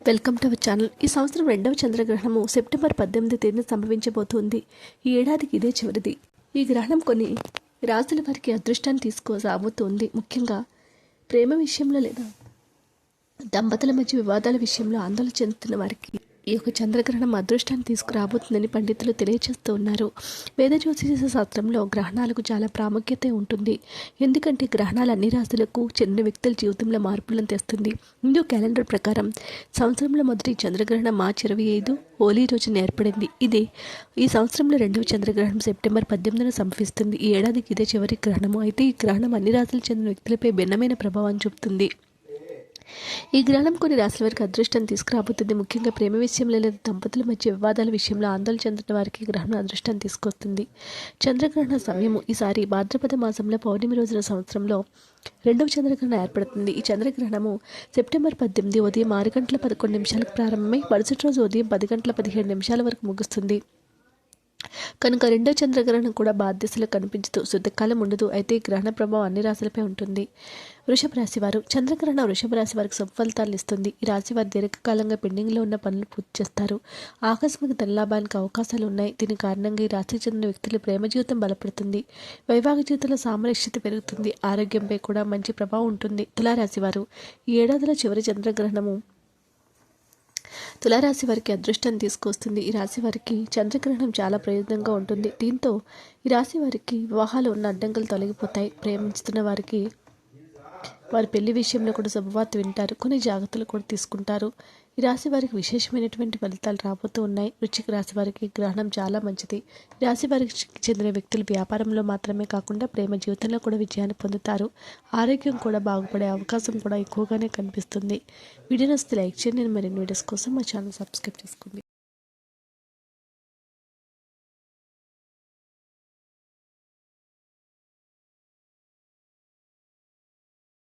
Welcome to our channel. ఈ సంవత్సరం రెండవ చంద్రగ్రహణము సెప్టెంబర్ పద్దెనిమిది తేదీన సంభవించబోతోంది. ఈ ఏడాదికి ఇదే చివరిది. ఈ గ్రహణం కొన్ని రాశుల వారికి అదృష్టాన్ని తీసుకోసాగుతోంది. ముఖ్యంగా ప్రేమ విషయంలో లేదా దంపతుల మధ్య వివాదాల విషయంలో ఆందోళన చెందుతున్న వారికి ఈ యొక్క చంద్రగ్రహణం అదృష్టాన్ని తీసుకురాబోతుందని పండితులు తెలియజేస్తూ ఉన్నారు. వేద జ్యోతిష శాస్త్రంలో గ్రహణాలకు చాలా ప్రాముఖ్యత ఉంటుంది. ఎందుకంటే గ్రహణాలు అన్ని రాశులకు చెందిన వ్యక్తుల జీవితంలో మార్పులను తెస్తుంది. హిందూ క్యాలెండర్ ప్రకారం సంవత్సరంలో మొదటి చంద్రగ్రహణం మార్చి ఇరవై ఐదు హోలీ రోజున ఏర్పడింది. ఇది ఈ సంవత్సరంలో రెండవ చంద్రగ్రహణం సెప్టెంబర్ పద్దెనిమిదిన సంభవిస్తుంది ఈ ఏడాదికి ఇదే చివరి గ్రహణము. అయితే ఈ గ్రహణం అన్ని రాశులకు చెందిన వ్యక్తులపై భిన్నమైన ప్రభావం చూపుతుంది. ఈ గ్రహణం కొన్ని రాశుల వారికి అదృష్టం తీసుకురాబోతుంది. ముఖ్యంగా ప్రేమ విషయంలో లేదా దంపతుల మధ్య వివాదాల విషయంలో ఆందోళన చెందుతున్న వారికి గ్రహణం అదృష్టం తీసుకొస్తుంది. చంద్రగ్రహణ సమయము ఈసారి భాద్రపద మాసంలో పౌర్ణమి రోజున సంవత్సరంలో రెండవ చంద్రగ్రహణం ఏర్పడుతుంది. ఈ చంద్రగ్రహణము సెప్టెంబర్ పద్దెనిమిది ఉదయం ఆరు గంటల పదకొండు నిమిషాలకు ప్రారంభమై మరుసటి రోజు ఉదయం పది గంటల పదిహేడు నిమిషాల వరకు ముగుస్తుంది. కనుక రెండో చంద్రగ్రహణం కూడా బాధ్యతలు కనిపించదు శుద్ధకాలం ఉండదు. అయితే ఈ గ్రహణ ప్రభావం అన్ని రాశులపై ఉంటుంది. వృషభ రాశి వారు చంద్రగ్రహణం వృషభ రాశి వారికి సఫలితాలు ఇస్తుంది. ఈ రాశి వారు దీర్ఘకాలంగా పెండింగ్లో ఉన్న పనులు పూర్తి చేస్తారు. ఆకస్మిక ధనలాభానికి అవకాశాలు ఉన్నాయి. దీని కారణంగా ఈ రాశికి చెందిన వ్యక్తుల ప్రేమ జీవితం బలపడుతుంది. వైవాహిక జీవితంలో సామరస్యత పెరుగుతుంది. ఆరోగ్యంపై కూడా మంచి ప్రభావం ఉంటుంది. తులారాశి వారు ఈ ఏడాదిలో చివరి చంద్రగ్రహణము తులారాశి వారికి అదృష్టం తీసుకొస్తుంది. ఈ రాశి వారికి చంద్రగ్రహణం చాలా ప్రయోజనంగా ఉంటుంది. దీంతో ఈ రాశి వారికి వివాహాలు ఉన్న అడ్డంకులు తొలగిపోతాయి. ప్రేమించుతున్న వారికి వారి పెళ్ళి విషయంలో కూడా శుభవార్త వింటారు. కొన్ని జాగ్రత్తలు కూడా తీసుకుంటారు. ఈ రాశి వారికి విశేషమైనటువంటి ఫలితాలు రాబోతూ ఉన్నాయి. వృచ్చిక రాశి వారికి గ్రహణం చాలా మంచిది. రాశి వారికి చెందిన వ్యక్తులు వ్యాపారంలో మాత్రమే కాకుండా ప్రేమ జీవితంలో కూడా విజయాన్ని పొందుతారు. ఆరోగ్యం కూడా బాగుపడే అవకాశం కూడా ఎక్కువగానే కనిపిస్తుంది. వీడియో నచ్చితే లైక్ చేయండి. మరిన్ని వీడియోస్ కోసం మా ఛానల్ సబ్స్క్రైబ్ చేసుకోండి.